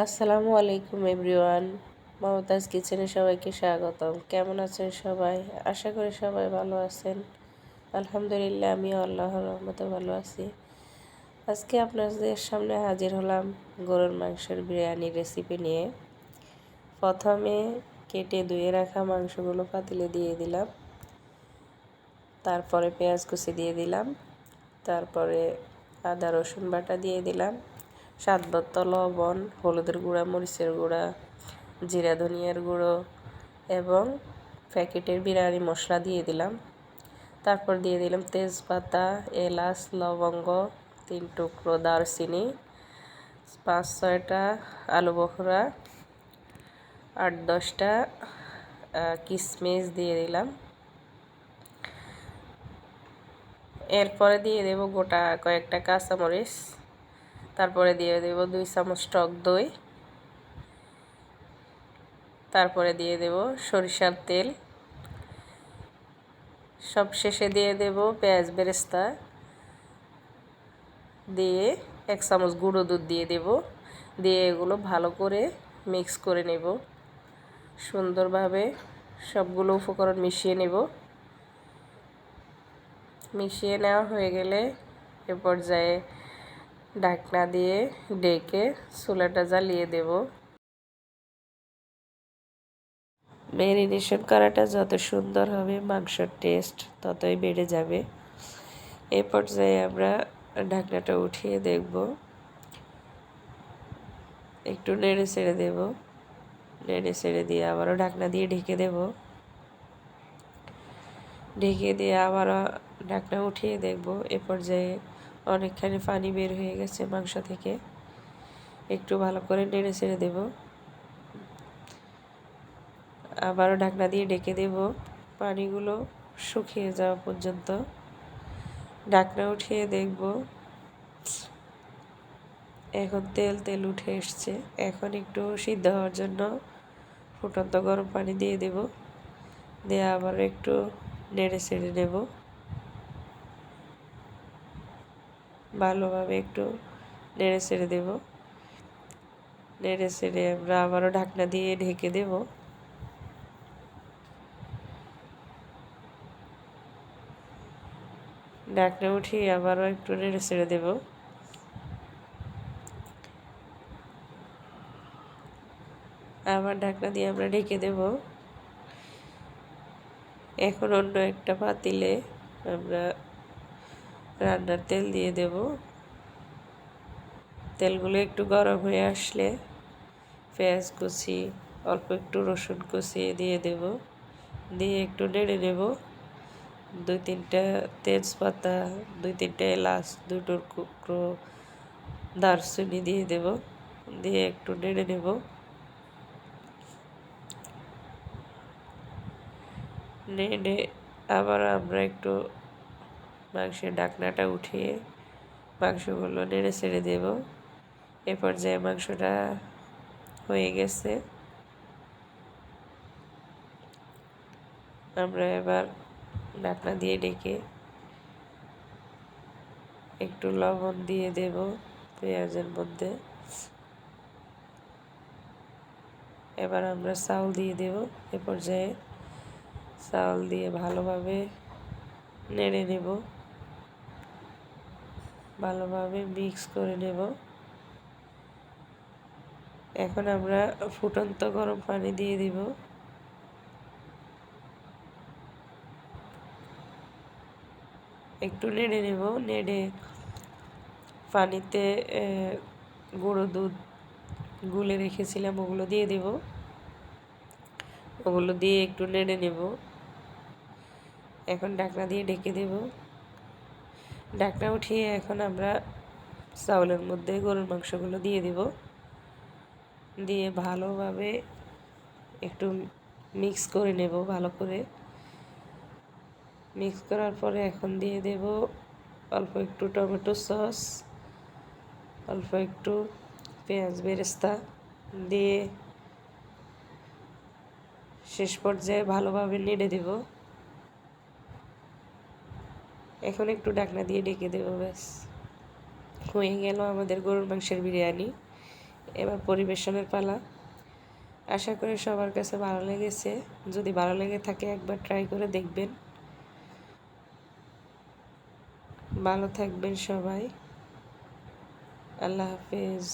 আসসালামু আলাইকুম এভরিওয়ান। মমতাজ কিচেনে সবাইকে স্বাগতম। কেমন আছেন সবাই? আশা করি সবাই ভালো আছেন। আলহামদুলিল্লাহ আমি আল্লাহর রহমতে ভালো আছি। আজকে আপনাদের সামনে হাজির হলাম গরুর মাংসের বিরিয়ানি রেসিপি নিয়ে। প্রথমে কেটে ধুয়ে রাখা মাংসগুলো পাতিলে দিয়ে দিলাম। তারপরে পেঁয়াজ কুচি দিয়ে দিলাম। তারপরে আদা রসুন বাটা দিয়ে দিলাম। স্বাদ লবণ, হলুদের গুঁড়া, মরিচের গুঁড়া, জিরা ধনিয়ার গুঁড়ো এবং প্যাকেটের বিরিয়ানি মশলা দিয়ে দিলাম। তারপর দিয়ে দিলাম তেজপাতা, এলাচ, লবঙ্গ, তিন টুকরো দারচিনি, পাঁচ ছয়টা আলু বখরা, আট দশটা কিশমিশ দিয়ে দিলাম। এরপরে দিয়ে দেব গোটা কয়েকটা কাঁচামরিচ। তারপরে দিয়ে দেব দুই চামচ টক দই। তারপরে দিয়ে দেব সরিষার তেল। সব শেষে দিয়ে দেব পেঁয়াজ বেরেস্তা। দিয়ে এক চামচ গুঁড়ো দুধ দিয়ে দেব। দিয়ে এগুলো ভালো করে মিক্স করে নেব। সুন্দরভাবে সবগুলো উপকরণ মিশিয়ে নেব। মিশিয়ে নেওয়া হয়ে গেলে এ পর্যায়ে ঢাকনা দিয়ে ডেকে চুলাটা জ্বালিয়ে দেব। ম্যারিনেশন করাটা যত সুন্দর হবে, মাংসর টেস্ট ততই বেড়ে যাবে। এ পর্যায়ে আমরা ঢাকনাটা উঠিয়ে দেখব। একটু নেড়ে ছেড়ে দেব। নেড়ে ছেড়ে দিয়ে আবারও ঢাকনা দিয়ে ঢেকে দেব। ঢেকে দিয়ে আবারও ঢাকনা উঠিয়ে দেখব। এ পর্যায়ে অনেকখানি পানি বের হয়ে গেছে মাংস থেকে। একটু ভালো করে নেড়ে ছেড়ে দেব। আবারও ঢাকনা দিয়ে ডেকে দেব। পানিগুলো শুকিয়ে যাওয়া পর্যন্ত। ঢাকনা উঠিয়ে দেখব। এখন তেল তেল উঠে এসছে। এখন একটু সিদ্ধ হওয়ার জন্য ফুটন্ত গরম পানি দিয়ে দেব। দিয়ে আবার একটু নেড়ে ছেড়ে নেব। ভালোভাবে একটু নেড়ে ছেড়ে দেব। নেড়ে ছেড়ে আমরা আবারও ঢাকনা দিয়ে ঢেকে দেব। ঢাকনা উঠিয়ে আবারও একটু নেড়ে ছেড়ে দেব। আবার ঢাকনা দিয়ে আমরা ঢেকে দেব। এখন অন্য একটা পাতিলে আমরা রান্নার তেল দিয়ে দেব। তেলগুলো একটু গরম হয়ে আসলে পেঁয়াজ কুচি, অল্প একটু রসুন কুচি দিয়ে দেব। দিয়ে একটু নেড়ে নেব। দুই তিনটা তেজপাতা, দুই তিনটা এলাচ, দুটোর কুকরো দারচিনি দিয়ে দেব। দিয়ে একটু নেড়ে নেব। নেড়ে আবার আমরা একটু মাংসের ডাকনাটা উঠিয়ে মাংসগুলো নেড়ে ছেড়ে দেব। এ পর্যায়ে মাংসটা হয়ে গেছে। আমরা এবার ডাকনা দিয়ে ডেকে একটু লবণ দিয়ে দেব পেঁয়াজের মধ্যে। এবার আমরা চাউল দিয়ে দেব। এ পর্যায়ে চাউল দিয়ে ভালোভাবে নেড়ে নেব। ভালোভাবে মিক্স করে নেব। এখন আমরা ফুটন্ত গরম পানি দিয়ে দিব। একটু নেড়ে নেব, নেড়ে পানিতে গুঁড়ো দুধ গুলে রেখেছিলাম, ওগুলো দিয়ে দেব। ওগুলো দিয়ে একটু নেড়ে নেব। এখন ডাকনা দিয়ে ঢেকে দেব। ডাকনা উঠিয়ে এখন আমরা চাউলের মধ্যে গরুর মাংসগুলো দিয়ে দেব। দিয়ে ভালোভাবে একটু মিক্স করে নেব, ভালো করে। মিক্স করার পরে এখন দিয়ে দেব অল্প একটু টমেটো সস, অল্প একটু পেঁয়াজ বেরেস্তা। দিয়ে শেষ পর্যায়ে ভালোভাবে নেড়ে দেব। এখন একটু ডাকনা দিয়ে ডেকে দেবো, ব্যাস। হয়ে গেল আমাদের গরুর মাংসের বিরিয়ানি, এবার পরিবেশনের পালা। আশা করি সবার কাছে ভালো লেগেছে। যদি ভালো লেগে থাকে একবার ট্রাই করে দেখবেন। ভালো থাকবেন সবাই। আল্লাহ হাফেজ।